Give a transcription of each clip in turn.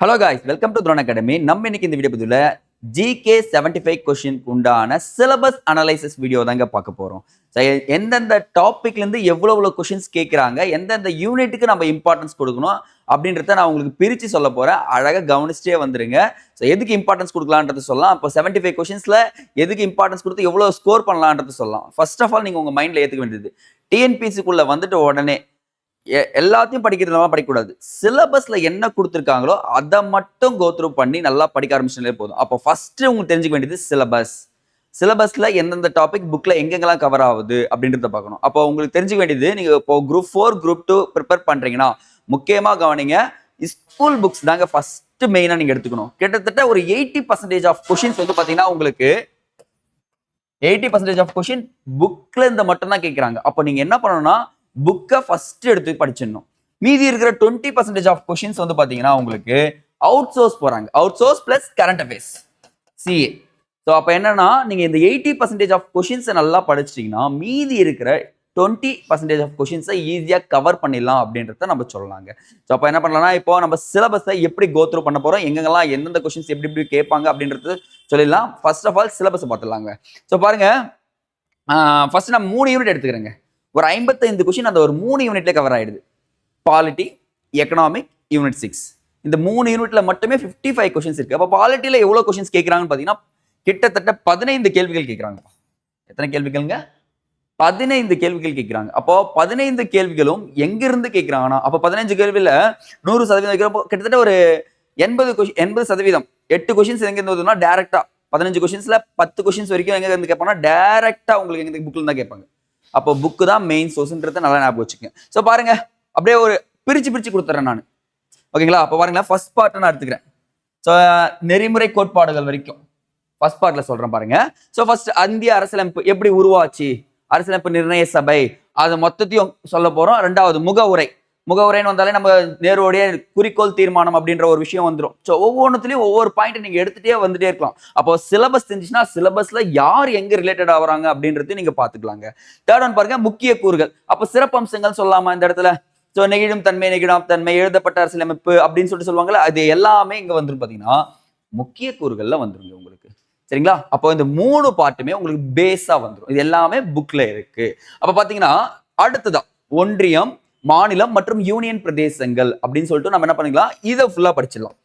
Hello guys welcome to drone academy நம்ம இன்னைக்கு இந்த வீடியோ பதிவில் ஜிகே செவன்டி ஃபைவ் கொஸ்டினுக்கு உண்டான சிலபஸ் அனலைசிஸ் வீடியோ தாங்க பார்க்க போகிறோம் எந்தெந்த டாபிக்லேருந்து எவ்வளோ எவ்வளோ கொஷின்ஸ் கேட்குறாங்க எந்தெந்த யூனிட்டுக்கு நம்ம இம்பார்ட்டன்ஸ் கொடுக்கணும் அப்படின்றத நான் உங்களுக்கு பிரித்து சொல்ல போகிறேன் அழகாக கவனிச்சிட்டே வந்துருங்க. ஸோ எதுக்கு இம்பார்ட்டன்ஸ் கொடுக்கலான்றது சொல்லலாம். இப்போ செவன்டி ஃபைவ் கொஷின்ஸில் எதுக்கு இம்பார்ட்டன்ஸ் கொடுத்து எவ்வளோ ஸ்கோர் பண்ணலான்றது சொல்லலாம். ஃபர்ஸ்ட் ஆஃப் ஆல் நீங்கள் உங்கள் மைண்டில் ஏற்றுக்க வேண்டியது. டிஎன்பிசிக்குள்ளே வந்துட்டு உடனே எ- எல்லாத்தையும் படிக்கிறதுனால படிக்கக்கூடாது. சிலபஸ்ல என்ன கொடுத்துருக்காங்களோ அதை மட்டும் கோத்ரூ பண்ணி நல்லா படிக்க ஆரம்பிச்சுனாலே போதும். அப்போ ஃபர்ஸ்ட் உங்களுக்கு தெரிஞ்சுக்க வேண்டியது சிலபஸ் சிலபஸ்ல எந்தெந்த டாபிக் புக்ல எங்கெங்கெல்லாம் கவர் ஆகுது அப்படின்றத பார்க்கணும். அப்போ உங்களுக்கு தெரிஞ்சுக்க வேண்டியது நீங்க இப்போ group four group two prepare பண்றீங்கன்னா முக்கியமா கவனிங்க ஸ்கூல் புக்ஸ் தாங்க ஃபர்ஸ்ட் மெயினா நீங்க எடுத்துக்கணும். கிட்டத்தட்ட ஒரு எயிட்டி பர்சன்டேஜ் ஆஃப் கொஷின்ஸ் வந்து பாத்தீங்கன்னா உங்களுக்கு எயிட்டி பர்சன்டேஜ் ஆஃப் கொஷின் புக்ல இருந்து மட்டும் தான் கேட்குறாங்க. அப்போ நீங்கள் என்ன பண்ணணும்னா புக்கை ஃபர்ஸ்ட் எடுத்து படிச்சிடணும். மீதி இருக்கிற டுவெண்ட்டி பர்சன்டேஜ் ஆஃப் கொஷின்ஸ் வந்து பார்த்தீங்கன்னா உங்களுக்கு அவுட் சோர்ஸ் போகிறாங்க out source plus current affairs CA so அப்போ என்னன்னா நீங்கள் இந்த எயிட்டி பர்சன்டேஜ் ஆஃப் கொஷின்ஸை நல்லா படிச்சிட்டிங்கன்னா மீதி இருக்கிற டுவெண்ட்டி பர்சன்டேஜ் ஆஃப் கொஷின்ஸை ஈஸியாக கவர் பண்ணிடலாம் அப்படின்றத நம்ம சொல்லலாங்க. ஸோ அப்போ என்ன பண்ணலாம்னா இப்போ நம்ம சிலபஸை எப்படி கோத்ரூ பண்ண போகிறோம் எங்கெங்கெல்லாம் எந்தெந்த கொஷின்ஸ் எப்படி எப்படி கேட்பாங்க அப்படின்றது சொல்லிடலாம். ஃபர்ஸ்ட் ஆஃப் ஆல் சிலபஸை பார்த்துடலாங்க. ஸோ பாருங்கள் ஃபர்ஸ்ட் நான் மூணு யூனிட் எடுத்துக்கிறேங்க. ஒரு ஐம்பத்தைந்து கொஷின் அந்த ஒரு மூணு யூனிட்ல கவர் ஆயிடுது. பாலிட்டி எக்கனாமிக் யூனிட் சிக்ஸ் இந்த மூணு யூனிட்ல மட்டுமே 55 ஃபைவ் கொஷின்ஸ் இருக்கு. அப்போ பாலிட்டியில் எவ்வளோ கொஷின்ஸ் கேட்குறாங்கன்னு பார்த்தீங்கன்னா கிட்டத்தட்ட பதினைந்து கேள்விகள் கேட்குறாங்க எத்தனை கேள்விகள்ங்க? பதினைந்து கேள்விகள் கேட்குறாங்க அப்போ பதினைந்து கேள்விகளும் எங்கிருந்து கேட்குறாங்கன்னா அப்போ பதினஞ்சு கேள்வியில் நூறு சதவீதம் கிட்டத்தட்ட ஒரு எண்பது கொஷின் எண்பது சதவீதம். எட்டு கொஷின்ஸ் எங்கேருந்து வருதுன்னா டேரக்டா பதினஞ்சு கொஷின்ஸ்ல பத்து கொஷின்ஸ் வரைக்கும் எங்க இருந்து கேட்பாங்கன்னா டேரக்டா உங்களுக்கு எங்க புக்ல தான் கேட்பாங்க. அப்போ புக்கு தான் மெயின் சோர்ஸ்ன்றத நல்லா ஞாபகம் வச்சுக்கேன் ஸோ பாருங்க அப்படியே ஒரு பிரிச்சு பிரிச்சு கொடுத்துட்றேன் நான். ஓகேங்களா அப்போ பாருங்களேன் ஃபர்ஸ்ட் பார்ட்டை நான் எடுத்துக்கிறேன். ஸோ நெறிமுறை கோட்பாடுகள் வரைக்கும். ஃபர்ஸ்ட் பார்ட்ல சொல்றேன் பாருங்க. ஸோ ஃபர்ஸ்ட் இந்திய அரசியலமைப்பு எப்படி உருவாச்சு? அரசியலமைப்பு நிர்ணய சபை. அது மொத்தத்தையும் சொல்ல போறோம். ரெண்டாவது உரை. முகவுரைன்னு வந்தாலே நம்ம நேருடைய குறிக்கோள் தீர்மானம் அப்படின்ற ஒரு விஷயம் வந்துடும் ஸோ ஒவ்வொன்றுத்துலையும் ஒவ்வொரு பாயிண்ட் நீங்கள் எடுத்துகிட்டே வந்துட்டே இருக்கலாம். அப்போ சிலபஸ் தெரிஞ்சுச்சுன்னா சிலபஸில் யார் எங்கே ரிலேட்டட் ஆகுறாங்க அப்படின்றது நீங்கள் பார்த்துக்கலாங்க. தேர்ட் ஒன் பாருங்க முக்கிய கூறுகள். அப்போ சிறப்பம்சங்கள் சொல்லாமா இந்த இடத்துல? ஸோ நெகிழும் தன்மை நெகிழாம் தன்மை எழுதப்பட்ட அரசியலமைப்பு அப்படின்னு சொல்லிட்டு சொல்லுவாங்கல்ல அது எல்லாமே இங்கே வந்துடும் பார்த்தீங்கன்னா முக்கிய கூறுகளில் வந்துருங்க உங்களுக்கு. சரிங்களா? அப்போ இந்த மூணு பாட்டுமே உங்களுக்கு பேஸாக வந்துடும் இது எல்லாமே புக்கில் இருக்கு. அப்போ பார்த்தீங்கன்னா அடுத்ததான் ஒன்றியம் மாநிலம் மற்றும் யூனியன் பிரதேசங்கள் அப்படின்னு சொல்லிட்டு நம்ம என்ன பண்ணிக்கலாம்? இதை ஃபுல்லாக படிச்சிடலாம்.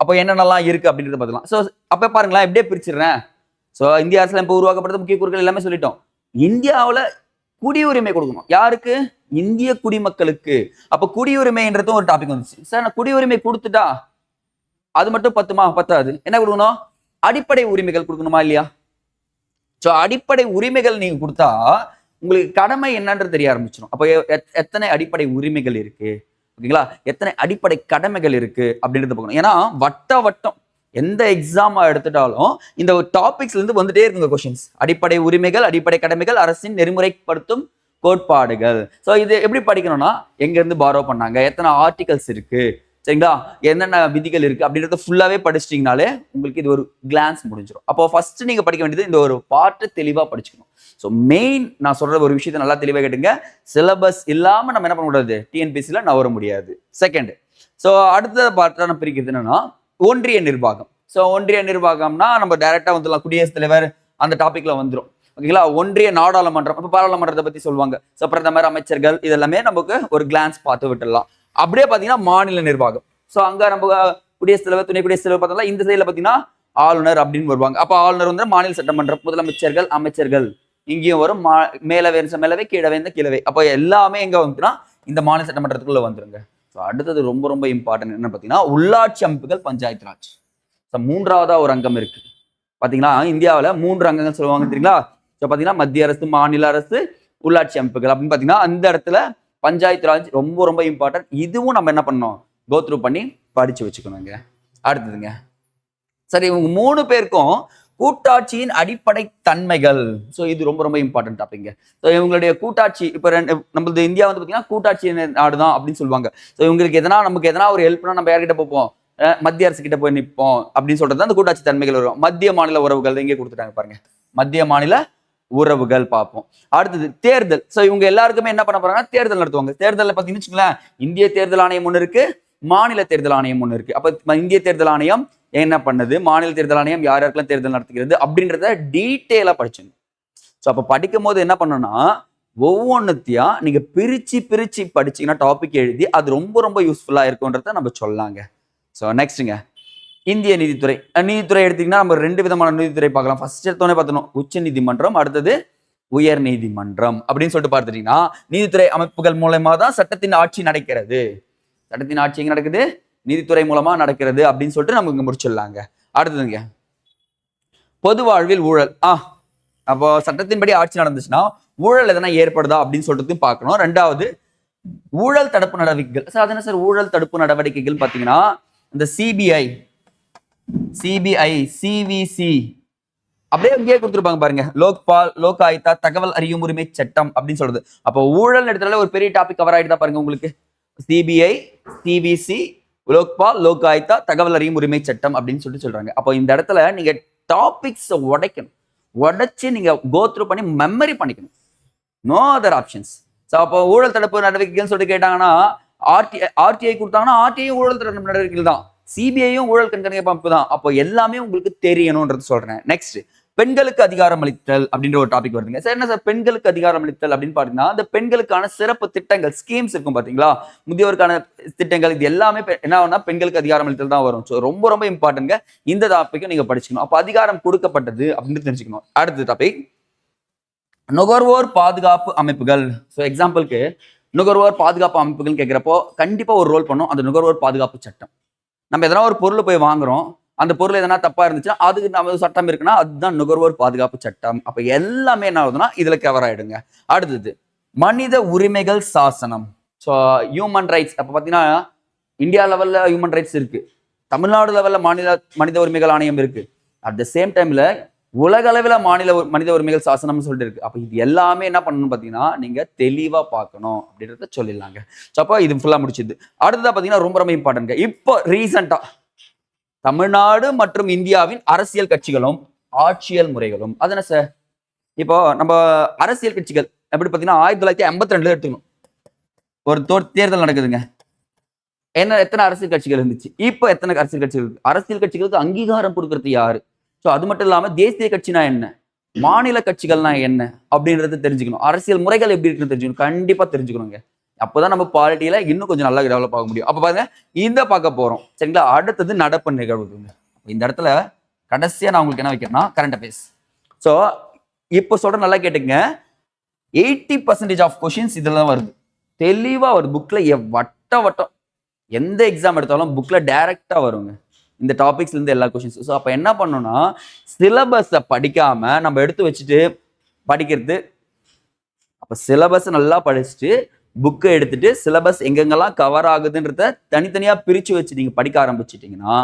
அப்போ என்னென்னலாம் இருக்கு அப்படின்றத பார்த்துக்கலாம். ஸோ அப்போ பாருங்களேன் எப்படியே பிரிச்சிடுறேன். ஸோ இந்திய இப்போ உருவாக்கப்படுறது முக்கிய கூறுகள் எல்லாமே சொல்லிட்டோம். இந்தியாவில் குடியுரிமை கொடுக்கணும். யாருக்கு? இந்திய குடிமக்களுக்கு. அப்போ குடியுரிமைன்றதும் ஒரு டாபிக் வந்துச்சு. சார் நான் குடியுரிமை கொடுத்துட்டா அது மட்டும் பத்துமா? பத்தாது. என்ன கொடுக்கணும்? அடிப்படை உரிமைகள் கொடுக்கணுமா இல்லையா? ஸோ அடிப்படை உரிமைகள் நீங்கள் கொடுத்தா உங்களுக்கு கடமை என்னன்றது தெரிய ஆரம்பிச்சிடும் அப்போ எத்- எத்தனை அடிப்படை உரிமைகள் இருக்கு? ஓகேங்களா? எத்தனை அடிப்படை கடமைகள் இருக்கு அப்படின்றத பார்க்கணும். ஏன்னா வட்ட வட்டம் எந்த எக்ஸாமா எடுத்துட்டாலும் இந்த டாபிக்ஸ்ல இருந்து வந்துட்டே இருக்குங்க கொஷின்ஸ் அடிப்படை உரிமைகள் அடிப்படை கடமைகள் அரசின் நெறிமுறைப்படுத்தும் கோட்பாடுகள். ஸோ இது எப்படி படிக்கணும்னா எங்க இருந்து பாரோ பண்ணாங்க? எத்தனை ஆர்டிகல்ஸ் இருக்கு? சரிங்களா? என்னென்ன விதிகள் இருக்கு அப்படின்றத ஃபுல்லாவே படிச்சிட்டிங்கனாலே உங்களுக்கு இது ஒரு கிளான்ஸ் முடிஞ்சிடும் அப்போ ஃபர்ஸ்ட் நீங்க படிக்க வேண்டியது இந்த ஒரு பாட்டு தெளிவா படிச்சுக்கணும். ஸோ மெயின் நான் சொல்ற ஒரு விஷயத்த நல்லா தெளிவாக கேட்டுங்க. சிலபஸ் இல்லாம நம்ம என்ன பண்ண முடியாது? டிஎன்பிசியில் நவர முடியாது. செகண்ட் ஸோ அடுத்த பாட்டான பிரிக்கிறது என்னன்னா ஒன்றிய நிர்வாகம். ஸோ ஒன்றிய நிர்வாகம்னா நம்ம டைரக்டா வந்துடலாம். குடியரசுத் தலைவர் அந்த டாபிக்ல வந்துடும் ஓகேங்களா ஒன்றிய நாடாளுமன்றம் இப்போ பாராளுமன்றத்தை பத்தி சொல்லுவாங்க. ஸோ பிரதமர் அமைச்சர்கள் இதெல்லாமே நமக்கு ஒரு கிளான்ஸ் பார்த்து விட்டுடலாம். அப்படியே பார்த்தீங்கன்னா மாநில நிர்வாகம். ஸோ அங்கே நம்ம குடியரசுத் தலைவர் துணை குடியரசுத் தலைவர் பார்த்தோம்னா இந்த சைடில் பார்த்தீங்கன்னா ஆளுநர் அப்படின்னு வருவாங்க. அப்போ ஆளுநர் வந்து மாநில சட்டமன்றம் முதலமைச்சர்கள் அமைச்சர்கள். இங்கேயும் வரும். மா மேலவே இருந்த மேலவே கீழவே இருந்த கீழவே. அப்போ எல்லாமே எங்கே வந்துன்னா இந்த மாநில சட்டமன்றத்துக்குள்ள வந்துருங்க. ஸோ அடுத்தது ரொம்ப ரொம்ப இம்பார்ட்டன்ட் என்ன பார்த்தீங்கன்னா உள்ளாட்சி அமைப்புகள் பஞ்சாயத்து ராஜ். ஸோ மூன்றாவதா ஒரு அங்கம் இருக்கு. பார்த்தீங்களா? இந்தியாவில் மூன்று அங்கங்கள் சொல்லுவாங்க தெரியுங்களா? ஸோ பார்த்தீங்கன்னா மத்திய அரசு மாநில அரசு உள்ளாட்சி அமைப்புகள் அப்படின்னு பார்த்தீங்கன்னா அந்த இடத்துல பஞ்சாயத்து ராஜ் ரொம்ப ரொம்ப இம்பார்ட்டன்ட் இதுவும் நம்ம என்ன பண்ணோம் கோத்ரூ பண்ணி படிச்சு வச்சுக்கணுங்க. அடுத்ததுங்க. சரி இவங்க மூணு பேருக்கும் கூட்டாட்சியின் அடிப்படை தன்மைகள். ஸோ இது ரொம்ப ரொம்ப இம்பார்ட்டன்ட் டாபிக்ங்க ஸோ இவங்களுடைய கூட்டாட்சி இப்போ ரெண்டு நம்மளது இந்தியா வந்து பார்த்தீங்கன்னா கூட்டாட்சி நாடு தான் அப்படின்னு சொல்லுவாங்க. ஸோ இவங்களுக்கு எதனா நமக்கு எதனா ஒரு ஹெல்ப்னா நம்ம யார்கிட்ட போப்போம்? மத்திய அரசு கிட்ட போய் நிற்போம் அப்படின்னு சொல்றது தான் அந்த கூட்டாட்சி தன்மைகள் வரும். மத்திய மாநில உறவுகள் இங்கே கொடுத்துட்டாங்க பாருங்க. மத்திய மாநில உறவுகள் பார்ப்போம். அடுத்தது தேர்தல். ஸோ இவங்க எல்லாருக்குமே என்ன பண்ண போறாங்கன்னா தேர்தல் நடத்துவாங்க. தேர்தலில் பார்த்தீங்கன்னு வச்சுங்களேன் இந்திய தேர்தல் ஆணையம் ஒன்று இருக்கு மாநில தேர்தல் ஆணையம் ஒன்று இருக்கு. அப்போ இந்திய தேர்தல் ஆணையம் என்ன பண்ணுது? மாநில தேர்தல் ஆணையம் யார் யாருக்கெல்லாம் தேர்தல் நடத்துகிறது அப்படின்றத டீட்டெயிலாக படிச்சுங்க ஸோ அப்போ படிக்கும் போது என்ன பண்ணணும்னா ஒவ்வொன்றுத்தையா நீங்கள் பிரித்து பிரித்து படிச்சீங்கன்னா டாபிக் எழுதி அது ரொம்ப ரொம்ப யூஸ்ஃபுல்லாக இருக்குன்றத நம்ம சொல்லலாங்க. ஸோ நெக்ஸ்ட்டுங்க இந்திய நீதித்துறை. நீதித்துறை எடுத்தீங்கன்னா நம்ம ரெண்டு விதமான நீதித்துறை பார்க்கலாம். ஃபர்ஸ்ட் எடுத்தோடனே பார்த்தணும் உச்ச நீதிமன்றம் அடுத்தது உயர் நீதிமன்றம் அப்படின்னு சொல்லிட்டு பார்த்துட்டீங்கன்னா நீதித்துறை அமைப்புகள் மூலயமா தான் சட்டத்தின் ஆட்சி நடக்கிறது. சட்டத்தின் ஆட்சி எங்க நடக்குது? நீதித்துறை மூலமா நடக்கிறது அப்படின்னு சொல்லிட்டு நம்ம இங்க முடிச்சிடலாங்க. அடுத்ததுங்க பொது வாழ்வில் ஊழல். ஆ அப்போ சட்டத்தின்படி ஆட்சி நடந்துச்சுன்னா ஊழல் எதனா ஏற்படுதா அப்படின்னு சொல்லிட்டு பார்க்கணும். ரெண்டாவது ஊழல் தடுப்பு நடவடிக்கைகள். சார் அது சார் ஊழல் தடுப்பு நடவடிக்கைகள் பார்த்தீங்கன்னா இந்த சிபிஐ சிபிஐ சிவிசி அப்படியே இங்கேயே கொடுத்துருப்பாங்க பாருங்க. லோக்பால் லோக் ஆயுத்தா தகவல் அறியும் உரிமை சட்டம் அப்படின்னு சொல்றது. அப்போ ஊழல் இடத்துல ஒரு பெரிய டாபிக் கவர் ஆயிட்டு பாருங்க உங்களுக்கு. சிபிஐ சிவிசி லோக்பால் லோக் ஆயுத்தா தகவல் அறியும் உரிமை சட்டம் அப்படின்னு சொல்லிட்டு சொல்றாங்க. அப்போ இந்த இடத்துல நீங்க டாபிக்ஸை உடைக்கணும். உடைச்சு நீங்க கோத்ரூ பண்ணி மெமரி பண்ணிக்கணும். நோ அதர் ஆப்ஷன்ஸ் ஸோ அப்போ ஊழல் தடுப்பு நடவடிக்கைன்னு சொல்லிட்டு கேட்டாங்கன்னா ஆர்டி ஆர்டிஐ கொடுத்தாங்கன்னா ஆர்டிஐ ஊழல் தடுப்பு நடவடிக்கைகள் தான். சிபிஐயும் ஊழல் கண்காணிப்பு அமைப்பு தான் அப்போ எல்லாமே உங்களுக்கு தெரியணும்ன்றது சொல்றேன். நெக்ஸ்ட் பெண்களுக்கு அதிகாரம் அளித்தல் அப்படின்ற ஒரு டாபிக் வருதுங்க. சார் என்ன சார் பெண்களுக்கு அதிகாரம் அளித்தல் அப்படின்னு பார்த்தீங்கன்னா அந்த பெண்களுக்கான சிறப்பு திட்டங்கள் ஸ்கீம்ஸ் இருக்கும் பாத்தீங்களா முதியோருக்கான திட்டங்கள் இது எல்லாமே என்ன பெண்களுக்கு அதிகாரம் அளித்தல் தான் வரும். ஸோ ரொம்ப ரொம்ப இம்பார்ட்டன்ட்ங்க இந்த டாப்பிக்கும் நீங்க படிச்சுக்கணும். அப்போ அதிகாரம் கொடுக்கப்பட்டது அப்படின்னு தெரிஞ்சுக்கணும். அடுத்த டாபிக் நுகர்வோர் பாதுகாப்பு அமைப்புகள். ஸோ எக்ஸாம்பிளுக்கு நுகர்வோர் பாதுகாப்பு அமைப்புகள் கேட்குறப்போ கண்டிப்பா ஒரு ரோல் பண்ணும். அந்த நுகர்வோர் பாதுகாப்பு சட்டம். நம்ம எதனா ஒரு பொருள் போய் வாங்குறோம் அந்த பொருள் எதனா தப்பா இருந்துச்சுன்னா அதுக்கு நம்ம சட்டம் இருக்குன்னா அதுதான் நுகர்வோர் பாதுகாப்பு சட்டம். அப்ப எல்லாமே என்ன ஆகுதுன்னா இதுல கவர் ஆயிடுங்க. அடுத்தது மனித உரிமைகள் சாசனம். ஸோ ஹியூமன் ரைட்ஸ் அப்ப பாத்தீங்கன்னா இந்தியா லெவல்ல ஹியூமன் ரைட்ஸ் இருக்கு. தமிழ்நாடு லெவல்ல மாநில மனித உரிமைகள் ஆணையம் இருக்கு. அட் த சேம் டைம்ல உலக அளவில் மாநில மனித உரிமைகள் சாசனம்னு சொல்லிட்டு இருக்கு. அப்போ இது எல்லாமே என்ன பண்ணணும் பார்த்தீங்கன்னா நீங்கள் தெளிவாக பார்க்கணும் அப்படின்றத சொல்லிடலாங்க. ஸோ அப்போ இது ஃபுல்லாக முடிச்சுது. அடுத்ததாக பார்த்தீங்கன்னா ரொம்ப ரொம்ப இம்பார்ட்டன்ட் இப்போ ரீசெண்டா தமிழ்நாடு மற்றும் இந்தியாவின் அரசியல் கட்சிகளும் ஆட்சியல் முறைகளும் அதுன சார் இப்போ நம்ம அரசியல் கட்சிகள் எப்படி பார்த்தீங்கன்னா ஆயிரத்தி தொள்ளாயிரத்தி ஐம்பத்தி ரெண்டுல எடுத்துக்கணும். ஒரு தோ தேர்தல் நடக்குதுங்க. என்ன எத்தனை அரசியல் கட்சிகள் இருந்துச்சு? இப்போ எத்தனை அரசியல் கட்சிகள் இருக்கு? அரசியல் கட்சிகளுக்கு அங்கீகாரம் கொடுக்கறது யாரு? ஸோ அது மட்டும் இல்லாம தேசிய கட்சினா என்ன? மாநில கட்சிகள்னா என்ன? அப்படின்றத தெரிஞ்சுக்கணும். அரசியல் முறைகள் எப்படி இருக்குன்னு தெரிஞ்சுக்கணும். கண்டிப்பா தெரிஞ்சுக்கணுங்க. அப்போதான் நம்ம பாலிட்டியில இன்னும் கொஞ்சம் நல்லா டெவலப் ஆக முடியும். அப்ப பாருங்க இந்த பார்க்க போறோம். சரிங்களா? அடுத்தது நடப்பு நிகழ்வுங்க. இந்த இடத்துல கடைசியா நான் உங்களுக்கு என்ன வைக்கிறேன்னா கரண்ட் அஃபேர்ஸ் ஸோ இப்போ சொல்ற நல்லா கேட்டுங்க எயிட்டி பர்சன்டேஜ் ஆஃப் கொஷின்ஸ் இதில் தான் வருது. தெளிவாக வருது புக்கில் வட்ட வட்டம் எந்த எக்ஸாம் எடுத்தாலும் புக்கில் டைரெக்டாக வருங்க. இந்த டாபிக்ஸ்ல இருந்து எல்லா கொஷின்ஸ் ஸோ அப்போ என்ன பண்ணணும்னா சிலபஸை படிக்காம நம்ம எடுத்து வச்சுட்டு படிக்கிறது. அப்போ சிலபஸை நல்லா படிச்சுட்டு புக்கை எடுத்துட்டு சிலபஸ் எங்கெங்கெல்லாம் கவர் ஆகுதுன்றத தனித்தனியாக பிரித்து வச்சு நீங்கள் படிக்க ஆரம்பிச்சிட்டிங்கன்னா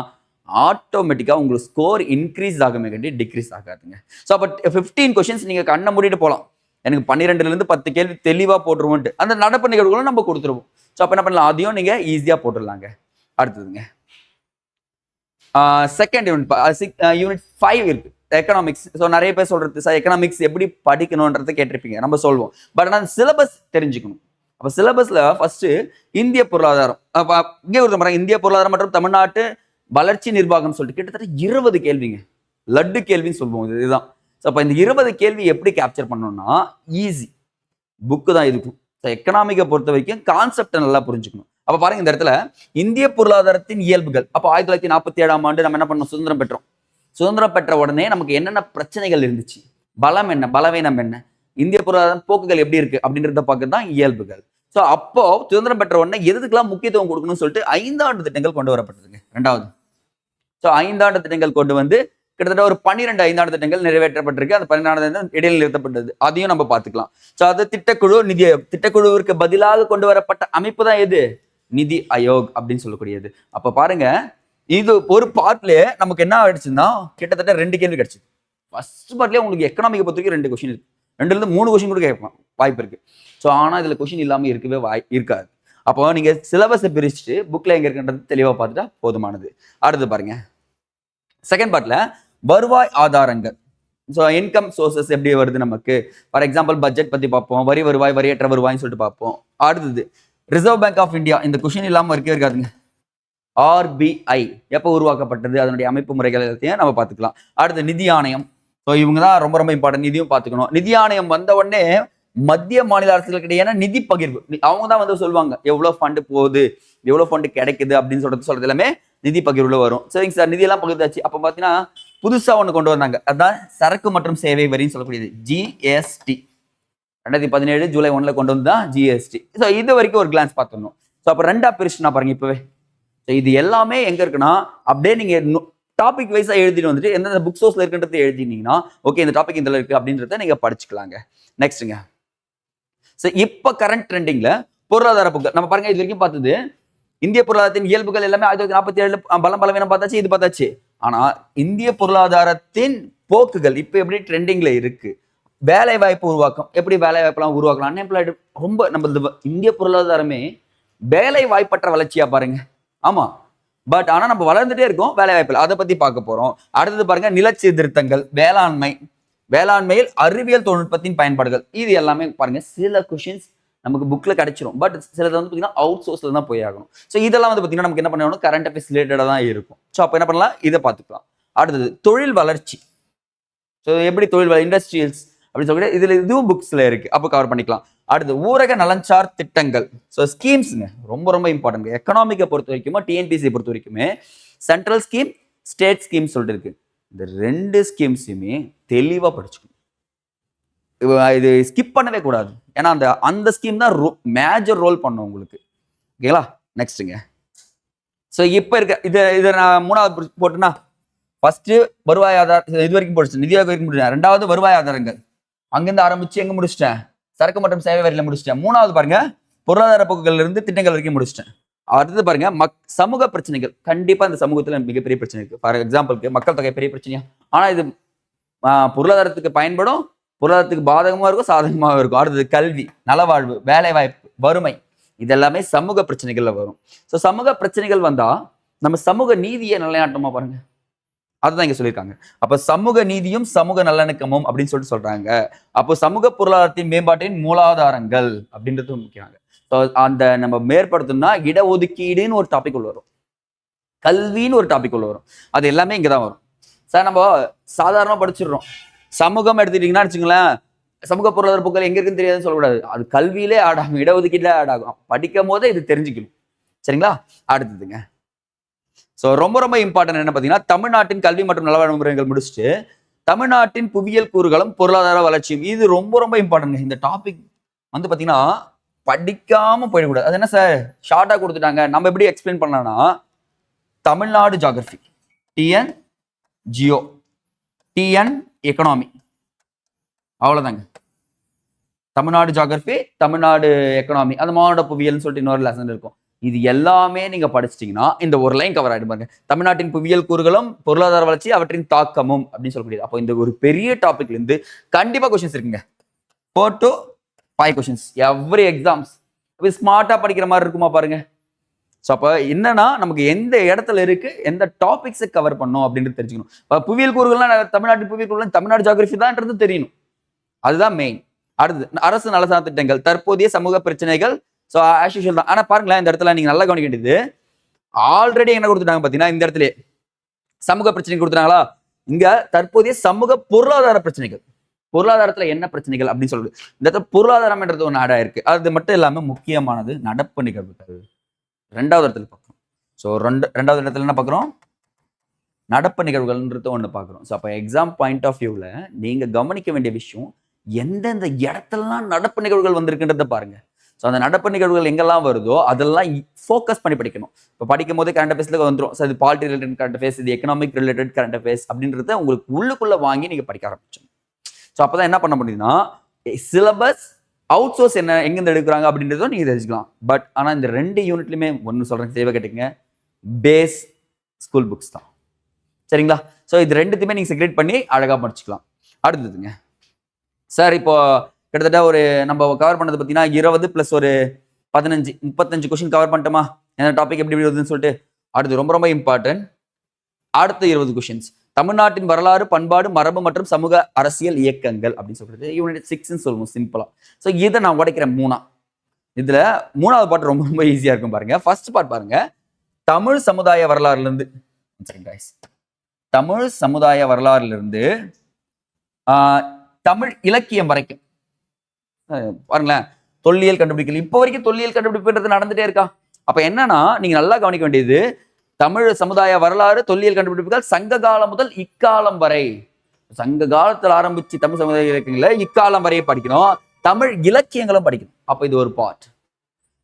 ஆட்டோமேட்டிக்காக உங்களுக்கு ஸ்கோர் இன்க்ரீஸ் ஆகுமே கண்டி டிக்ரீஸ் ஆகாதுங்க. ஸோ அப்போ ஃபிஃப்டீன் கொஷின்ஸ் நீங்கள் கண்ணை மூடிட்டு போகலாம் எனக்கு பன்னிரெண்டுலேருந்து பத்து கேள்வி தெளிவாக போட்டுருவோன்ட்டு. அந்த நடப்பு நிகழ்வுகளும் நம்ம கொடுத்துருவோம். ஸோ அப்போ என்ன பண்ணலாம்? அதையும் நீங்கள் ஈஸியாக போட்டுடலாங்க. அடுத்ததுங்க. செகண்ட் யூனிட் யூனிட் ஃபைவ் இருக்கு. எக்கனாமிக்ஸ் ஸோ நிறைய பேர் சொல்றது சார் எக்கனாமிக்ஸ் எப்படி படிக்கணுன்றதை கேட்டிருப்பீங்க. நம்ம சொல்வோம். பட் ஆனால் சிலபஸ் தெரிஞ்சுக்கணும். அப்போ சிலபஸ்ல ஃபர்ஸ்ட் இந்திய பொருளாதாரம். அப்போ இங்கே ஒரு பாருங்க இந்திய பொருளாதாரம் மற்றும் தமிழ்நாட்டு வளர்ச்சி நிர்வாகம் சொல்லிட்டு கிட்டத்தட்ட இருபது கேள்விங்க. லட்டு கேள்வின்னு சொல்லுவோம் இது- இதுதான். ஸோ அப்போ இந்த இருபது கேள்வி எப்படி கேப்சர் பண்ணணும்னா ஈஸி புக்கு தான் இருக்கும் ஸோ எக்கனாமிக்கை பொறுத்த வரைக்கும் கான்செப்டை நல்லா புரிஞ்சுக்கணும். அப்போ பாருங்க இந்த இடத்துல இந்திய பொருளாதாரத்தின் இயல்புகள். அப்போ ஆயிரத்தி தொள்ளாயிரத்தி நாற்பத்தி ஏழாம் ஆண்டு நம்ம என்ன பண்ணோம்? சுதந்திரம் பெற்றோம். சுதந்திரம் பெற்ற உடனே நமக்கு என்னென்ன பிரச்சனைகள் இருந்துச்சு? பலம் என்ன? பலவீனம் என்ன? இந்திய பொருளாதாரம் போக்குகள் எப்படி இருக்கு? அப்படின்றத பார்க்க தான் இயல்புகள். ஸோ அப்போ சுதந்திரம் பெற்ற உடனே எதுக்கெல்லாம் முக்கியத்துவம் கொடுக்கணும்னு சொல்லிட்டு ஐந்தாண்டு திட்டங்கள் கொண்டு வரப்பட்டதுங்க. ரெண்டாவது. ஸோ ஐந்தாண்டு திட்டங்கள் கொண்டு வந்து கிட்டத்தட்ட ஒரு பன்னிரெண்டு ஐந்தாண்டு திட்டங்கள் நிறைவேற்றப்பட்டிருக்கு. அந்த பன்னிரெண்டாண்டு இடையில் நிறுத்தப்பட்டது. அதையும் நம்ம பார்த்துக்கலாம். ஸோ அது திட்டக்குழு நிதி திட்டக்குழுவிற்கு பதிலாக கொண்டு வரப்பட்ட அமைப்பு தான் எது? நிதி அயோக் அப்படின்னு சொல்லக்கூடியது. அப்ப பாருங்க இது ஒரு பார்ட்லயே நமக்கு என்ன ஆயிடுச்சுன்னா கிட்டத்தட்ட ரெண்டு கேள்வி கிடைச்சு ஃபர்ஸ்ட் பார்ட்லயே உங்களுக்கு எக்கனாமிக்கை பொறுத்த வரைக்கும் ரெண்டு கொஸ்டின் இருக்கு. ரெண்டுல இருந்து மூணு கொஸ்டின் கூட கேட்பான் வாய்ப்பு இருக்கு. ஸோ ஆனா இதுல கொஸ்டின் இல்லாம இருக்கவே வாய் இருக்காது. அப்போ நீங்க சிலபஸை பிரிச்சுட்டு புக்ல எங்க இருக்குன்றது தெளிவா பார்த்துட்டா போதுமானது. அடுத்து பாருங்க. செகண்ட் பார்ட்ல வருவாய் ஆதாரங்கள். ஸோ இன்கம் சோர்சஸ் எப்படி வருது நமக்கு? ஃபார் எக்ஸாம்பிள் பட்ஜெட் பற்றி பார்ப்போம். வரி வருவாய் வரியற்ற வருவாய்னு சொல்லிட்டு பார்ப்போம். அடுத்தது ரிசர்வ் பேங்க் ஆஃப் இந்தியா இந்த கொஷின் இல்லாமல் இருக்கவே இருக்காதுங்க. ஆர்பிஐ எப்போ உருவாக்கப்பட்டது அதனுடைய அமைப்பு முறைகள் எல்லாத்தையும் நம்ம பார்த்துக்கலாம். அடுத்து நிதி ஆணையம். ஸோ இவங்க தான் ரொம்ப ரொம்ப இம்பார்ட்டன்ட் நிதியும் பார்த்துக்கணும். நிதி ஆணையம் வந்த உடனே மத்திய மாநில அரசுகளுக்கு இடையான நிதி பகிர்வு. அவங்க தான் வந்து சொல்லுவாங்க எவ்வளோ ஃபண்டு போகுது? எவ்வளோ ஃபண்டு கிடைக்குது? அப்படின்னு சொல்றது சொல்றது எல்லாமே நிதி பகிர்வுல வரும். சரிங்க சார் நிதியெல்லாம் பகிர்ந்தாச்சு. அப்போ பார்த்தீங்கன்னா புதுசாக ஒன்று கொண்டு வந்தாங்க. அதான் சரக்கு மற்றும் சேவை வரின்னு சொல்லக்கூடியது. ஜிஎஸ்டி ரெண்டாயிரத்தி பதினேழு ஜூலை ஒன்ல கொண்டு வந்து தான் ஜிஎஸ்டி ஸோ இது வரைக்கும் ஒரு கிளான்ஸ் பார்த்துடணும் ஸோ அப்போ ரெண்டா பிரிச்சுனா பாருங்க இப்போவே. ஸோ இது எல்லாமே எங்க இருக்குன்னா அப்படியே நீங்க டாபிக் வைஸாக எழுதிட்டு வந்துட்டு எந்தெந்த புக் சோர்ஸ்ல இருக்குன்றது எழுதினீங்கன்னா ஓகே இந்த டாபிக் இதில் இருக்கு அப்படின்றத நீங்க படிச்சுக்கலாங்க. நெக்ஸ்ட்டுங்க ஸோ இப்போ கரண்ட் ட்ரெண்டிங்ல பொருளாதார புக்கள் நம்ம பாருங்க இது வரைக்கும் பார்த்தது இந்திய பொருளாதாரத்தின் இயல்புகள் எல்லாமே ஆயிரத்தி தொள்ளாயிரத்தி நாற்பத்தி ஏழு பலம் பலவீனம் பார்த்தாச்சு இது பார்த்தாச்சு. ஆனா இந்திய பொருளாதாரத்தின் போக்குகள் இப்போ எப்படி ட்ரெண்டிங்ல இருக்கு? வேலை வாய்ப்பு உருவாக்கம். எப்படி வேலை வாய்ப்பெல்லாம் உருவாக்கலாம் அன்எம்ப்ளாய்டு ரொம்ப நம்ம இந்திய பொருளாதாரமே வேலை வாய்ப்பற்ற வளர்ச்சியா பாருங்க. ஆமா. பட் ஆனா நம்ம வளர்ந்துட்டே இருக்கோம் வேலை வாய்ப்பில் அதை பத்தி பார்க்க போறோம். அடுத்தது பாருங்க நிலச்சீர்திருத்தங்கள் வேளாண்மை. வேளாண்மையில் அறிவியல் தொழில்நுட்பத்தின் பயன்பாடுகள். இது எல்லாமே பாருங்க சில கொஷின்ஸ் நமக்கு புக்கில் கிடைச்சிரும். பட் சிலது வந்து பார்த்தீங்கன்னா அவுட் சோர்ஸில் தான் போய் ஆகணும். ஸோ இதெல்லாம் வந்து பார்த்தீங்கன்னா நமக்கு என்ன பண்ணணும் கரண்ட் அஃபேர்ஸ் ரிலேட்டடாக தான் இருக்கும். ஸோ அப்போ என்ன பண்ணலாம்? இதை பார்த்துக்கலாம். அடுத்தது தொழில் வளர்ச்சி. ஸோ எப்படி தொழில் இண்டஸ்ட்ரியல்ஸ் அப்படின்னு சொல்லிட்டு இதுல இதுவும் புக்ஸ்ல இருக்கு. அப்போ கவர் பண்ணிக்கலாம். அடுத்து ஊரக நலன்சார் திட்டங்கள். ஸோ ஸ்கீம்ஸுங்க ரொம்ப ரொம்ப இம்பார்ட்டன்ட் எக்கனாமிக்கை பொறுத்த வரைக்குமோ டிஎன்பிசியை பொறுத்த வரைக்குமே சென்ட்ரல் ஸ்கீம் ஸ்டேட் ஸ்கீம் சொல்லிட்டு இருக்கு. இந்த ரெண்டு ஸ்கீம்ஸையுமே தெளிவாக படிச்சுக்கணும். இது ஸ்கிப் பண்ணவே கூடாது. ஏன்னா அந்த அந்த ஸ்கீம் தான் மேஜர் ரோல் பண்ணும் உங்களுக்கு. ஓகேங்களா நெக்ஸ்ட்டுங்க ஸோ இப்போ இருக்க இதை இதை நான் மூணாவது போட்டுனா ஃபஸ்ட்டு வருவாய் ஆதார் இது வரைக்கும் போடுச்சு நிதி வரைக்கும் முடிச்சேன் ரெண்டாவது வருவாய் ஆதாரங்கள். அங்கிருந்து ஆரம்பிச்சு எங்க முடிச்சிட்டேன்? சரக்கு மற்றும் சேவை வரியில முடிச்சிட்டேன். மூணாவது பாருங்க பொருளாதார போக்குகள்ல இருந்து திட்டங்கள் வரைக்கும் முடிச்சிட்டேன். அடுத்தது பாருங்க மக் சமூக பிரச்சனைகள். கண்டிப்பா இந்த சமூகத்துல மிகப்பெரிய பிரச்சனை இருக்கு. ஃபார் எக்ஸாம்பிளுக்கு மக்கள் தொகை பெரிய பிரச்சனையா? ஆனா இது பொருளாதாரத்துக்கு பயன்படும் பொருளாதாரத்துக்கு பாதகமாக இருக்கும் சாதகமாக இருக்கும். அடுத்தது கல்வி நலவாழ்வு வேலைவாய்ப்பு வறுமை. இதெல்லாமே சமூக பிரச்சனைகள்ல வரும். ஸோ சமூக பிரச்சனைகள் வந்தா நம்ம சமூக நீதியை நிலைநாட்டமா பாருங்க? அதுதான் இங்க சொல்லியிருக்காங்க. அப்ப சமூக நீதியும் சமூக நல்லிணக்கமும் அப்படின்னு சொல்லிட்டு சொல்றாங்க. அப்போ சமூக பொருளாதாரத்தின் மேம்பாட்டின் மூலாதாரங்கள் அப்படின்றது முக்கியங்க ஸோ அந்த நம்ம மேற்படுத்தணும்னா இடஒதுக்கீடுன்னு ஒரு டாபிக் உள்ள வரும். கல்வின்னு ஒரு டாபிக் உள்ள வரும். அது எல்லாமே இங்கே தான் வரும். சார் நம்ம சாதாரணமா படிச்சிடுறோம். சமூகம் எடுத்துட்டீங்கன்னா வச்சுங்களேன் சமூக பொருளாதார புக்கள் எங்க இருக்குன்னு தெரியாதுன்னு சொல்லக்கூடாது. அது கல்வியிலே ஆடாகும் ஆகும் இடஒதுக்கீடுல ஆடாகும் படிக்கும் போதே இது தெரிஞ்சுக்கணும். சரிங்களா? அடுத்ததுங்க. ஸோ ரொம்ப ரொம்ப இம்பார்ட்டன்ட் என்ன பார்த்தீங்கன்னா தமிழ்நாட்டின் கல்வி மற்றும் நலவாழ்வு முறைகள் முடிச்சுட்டு தமிழ்நாட்டின் புவியியல் கூறுகளும் பொருளாதார வளர்ச்சியும். இது ரொம்ப ரொம்ப இம்பார்ட்டன்ட் இந்த டாபிக் வந்து பார்த்தீங்கன்னா படிக்காம போயிடக்கூடாது. அது என்ன சார்? ஷார்ட்டாக கொடுத்துட்டாங்க. நம்ம எப்படி எக்ஸ்பிளைன் பண்ணலாம்னா Tamil Nadu geography TN geo TN economy அவ்வளோதாங்க தமிழ்நாடு ஜாகிரபி தமிழ்நாடு எக்கனாமி அந்த மாவட்ட புவியல்னு சொல்லிட்டு இன்னொரு லெசன் இருக்கும். இது எல்லாமே நீங்க படிச்சிட்டிங்கன்னா இந்த ஒரு லைன் கவர் ஆகிடும் பாருங்க. தமிழ்நாட்டின் புவியியல் கூறுகளும் பொருளாதார வளர்ச்சி அவற்றின் தாக்கமும் அப்படின்னு சொல்லக்கூடியது. அப்போ இந்த ஒரு பெரிய டாபிக்ல இருந்து கண்டிப்பா கொஸ்டின்ஸ் இருக்குங்க. Four to five questions every exams அப்படி ஸ்மார்ட்டா படிக்கிற மாதிரி இருக்குமா பாருங்க. ஸோ அப்போ என்னன்னா நமக்கு எந்த இடத்துல இருக்கு எந்த டாபிக்ஸை கவர் பண்ணும் அப்படின்றது தெரிஞ்சுக்கணும். இப்போ புவியியல் கூறுகள்லாம் தமிழ்நாட்டு புவியியல் கூறுகள் தமிழ்நாடு ஜாகிரபி தான்ன்றது தெரியணும். அதுதான் மெயின் அடுத்து அரசு நலசார் திட்டங்கள் தற்போதைய சமூக பிரச்சனைகள் ஸோ ஆஸ் யூஷுவல் தான் ஆனால் பாருங்களேன் இந்த இடத்துல நீங்கள் நல்லா கவனிக்க வேண்டியது ஆல்ரெடி என்ன கொடுத்துட்டாங்க பார்த்தீங்கன்னா இந்த இடத்துல சமூக பிரச்சனை கொடுத்துட்டாங்களா? இங்க தற்போதைய சமூக பொருளாதார பிரச்சனைகள். பொருளாதாரத்துல என்ன பிரச்சனைகள் அப்படின்னு சொல்றது. இந்த இடத்துல பொருளாதாரம்ன்றது ஒரு நாடா இருக்கு. அது மட்டும் இல்லாம முக்கியமானது நடப்பு நிகழ்வுகள். ரெண்டாவது இடத்துல பார்க்குறோம். ஸோ ரெண்டு ரெண்டாவது இடத்துல என்ன பார்க்குறோம்? நடப்பு நிகழ்வுகள்ன்றது ஒன்று பார்க்குறோம். ஸோ அப்போ எக்ஸாம் பாயிண்ட் ஆஃப் வியூவில் நீங்கள் கவனிக்க வேண்டிய விஷயம் எந்தெந்த இடத்துலலாம் நடப்பு நிகழ்வுகள் வந்திருக்குன்றத பாருங்கள் ஸோ அந்த நடப்பு நிகழ்வுகள் எங்கெல்லாம் வருதோ அதெல்லாம் ஃபோக்கஸ் பண்ணி படிக்கணும். இப்போ படிக்கும் போது கரண்ட் அஃபேர்ஸில் வந்துடும் ஸோ இது பாலிட்டி ரிலேட்டட் கரண்ட் அஃபேர்ஸ் இது எக்கனாமிக் ரிலேட்டட் கரண்ட் அஃபேர்ஸ் அப்படின்றத உங்களுக்கு உள்ளுக்குள்ளே வாங்கி நீங்கள் படிக்க ஆரம்பிச்சோம் ஸோ அப்போ தான் என்ன பண்ண முடியுதுன்னா சிலபஸ் அவுட் சோர்ஸ் என்ன எங்கேருந்து எடுக்கிறாங்க அப்படின்றதும் நீங்கள் தெரிஞ்சுக்கலாம். பட் ஆனால் இந்த ரெண்டு யூனிட்லையுமே ஒன்று சொல்கிறேன் தேவை கேட்டுங்க பேஸ் ஸ்கூல் புக்ஸ் தான். சரிங்களா? ஸோ இது ரெண்டுத்தையுமே நீங்கள் செக்ரேட் பண்ணி அழகாக படிச்சுக்கலாம். அடுத்ததுங்க. சார் இப்போ கிட்டத்தட்ட ஒரு நம்ம கவர் பண்ணது பார்த்தீங்கன்னா இருபது ப்ளஸ் ஒரு பதினஞ்சு முப்பத்தஞ்சு கொஷின் கவர் பண்ணிட்டோமா? என்ன டாபிக் எப்படி எப்படி வருதுன்னு சொல்லிட்டு அடுத்து ரொம்ப ரொம்ப இம்பார்ட்டன்ட் அடுத்த இருபது கொஷின்ஸ் தமிழ்நாட்டின் வரலாறு பண்பாடு மரபு மற்றும் சமூக அரசியல் இயக்கங்கள் அப்படின்னு சொல்றது. யூனிட் சிக்ஸ்ன்னு சொல்லுவோம் சிம்பிளா ஸோ இதை நான் உடைக்கிறேன் மூணா. இதுல மூணாவது பாட்டு ரொம்ப ரொம்ப ஈஸியா இருக்கும் பாருங்க. ஃபர்ஸ்ட் பாட் பாருங்க. தமிழ் சமுதாய வரலாறுல இருந்து தமிழ் சமுதாய வரலாறுல இருந்து தமிழ் இலக்கியம் வரைக்கும். பாருங்களேன். தொல்லியல் கண்டுபிடிக்கல. இப்போ வரைக்கும் தொல்லியல் கண்டுபிடிப்புன்றது நடந்துட்டே இருக்கா? அப்ப என்னன்னா நீங்க நல்லா கவனிக்க வேண்டியது தமிழ் சமுதாய வரலாறு தொல்லியல் கண்டுபிடிப்புகள் சங்க காலம் முதல் இக்காலம் வரை. சங்க காலத்தில் ஆரம்பிச்சு தமிழ் சமுதாய இலக்கியங்களை இக்காலம் வரைய படிக்கணும். தமிழ் இலக்கியங்களும் படிக்கணும். அப்ப இது ஒரு பார்ட்